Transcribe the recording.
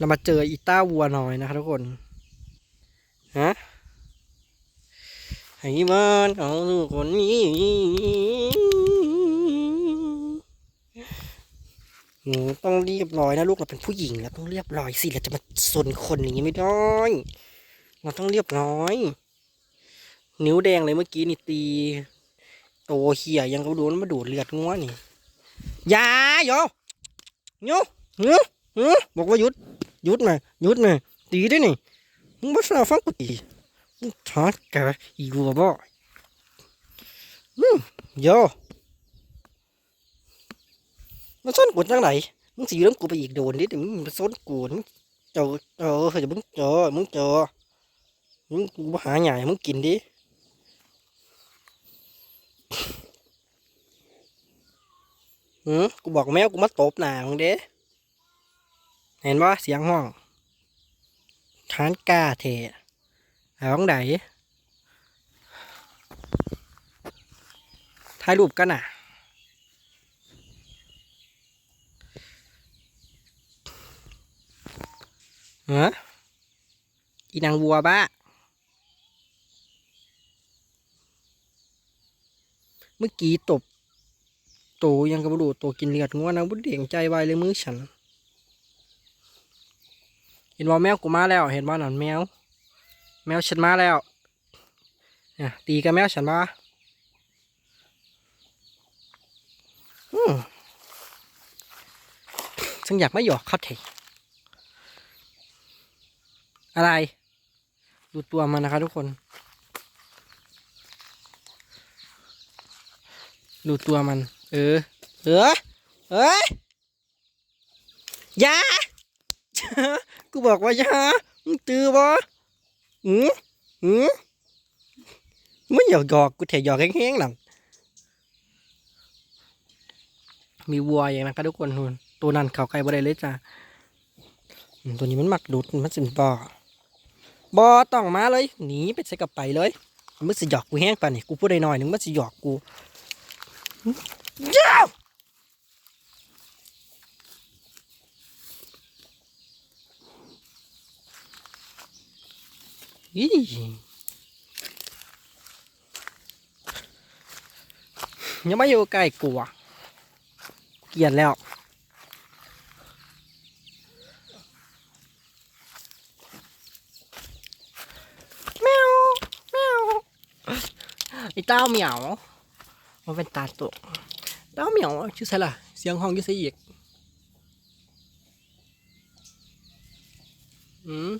เรามาเจออีต้าวัวน้อยนะคะทุกคนฮะให้มันเอาลูกคนนี้หนูต้องเรียบร้อยนะลูกเราเป็นผู้หญิงเราต้องเรียบร้อยสิเราจะมาสนคนอย่างนี้ไม่ได้ เราต้องเรียบร้อย นิ้วแดงเลยเมื่อกี้นี่ตีโตเหี่ยยังก็โดนมาดูดเลือดงัวนี่ยาโยโยเฮ้เฮ้บอกว่าหยุด ยุดมายุดมาตีได้นี่มึงไม่ฟังฟังกูตีมึงทอดแกอีกัวบ่อืมโยมาซ้อนกูจังไหนมึงสีเรื่องกูไปอีกโดนนิดเดียวมึงมาซ้อนกูมึงเจอเจอเดี๋ยมึงเจอมึงเจอมึงกูหาใหญ่มึงกินดิหืมกูบอกแมวกูมาตบหนามึงเด้ เห็นว่าเสียงห้องทานกาเทหาห้องใดถ่ายรูปกันน่ะฮะอีนางวัวบ้าเมื่อกี้ตบโตยังกระดูโตกินเลือดงัวนะบุเดียงใจไวเลยมือฉัน ห็นว่าแมวกูมาแล้ว เห็นว่านั่นแมว แมวฉันมาแล้วเนี่ยตีกับแมวฉันมาอืมฉันอยากไม่หยอกเขาเถอะอะไรดูตัวมันนะคะทุกคน ดูตัวมัน เออ เออเอ้ยอยา กูบอกว่าอยามึงตื้อบ่อืมอืมไม่หยอกหยอกกูแถหยอกแห้งๆหนังมีวัวอย่างนะครับทุกคนทุนตัวนั้นเขาใกล้บ่ได้เลยจ้ะตัวนี้มันหมักดุดมันสิบ่บ่ต้องมาเลยหนีไปใส่กับไปเลยมันสิหยอกกูแห้งป่ะนี่กูพูดได้หน่อยหนึงมันสิหยอกกูย้า ยังไม่อยู่ใกล้กูอะเกียดแล้ว แมว แมวไอ้เต้าเหมียว มันเป็นตาตัวเต้าเหมียวชื่ออะไรล่ะ เสียงห้องยี่สิอีกอืม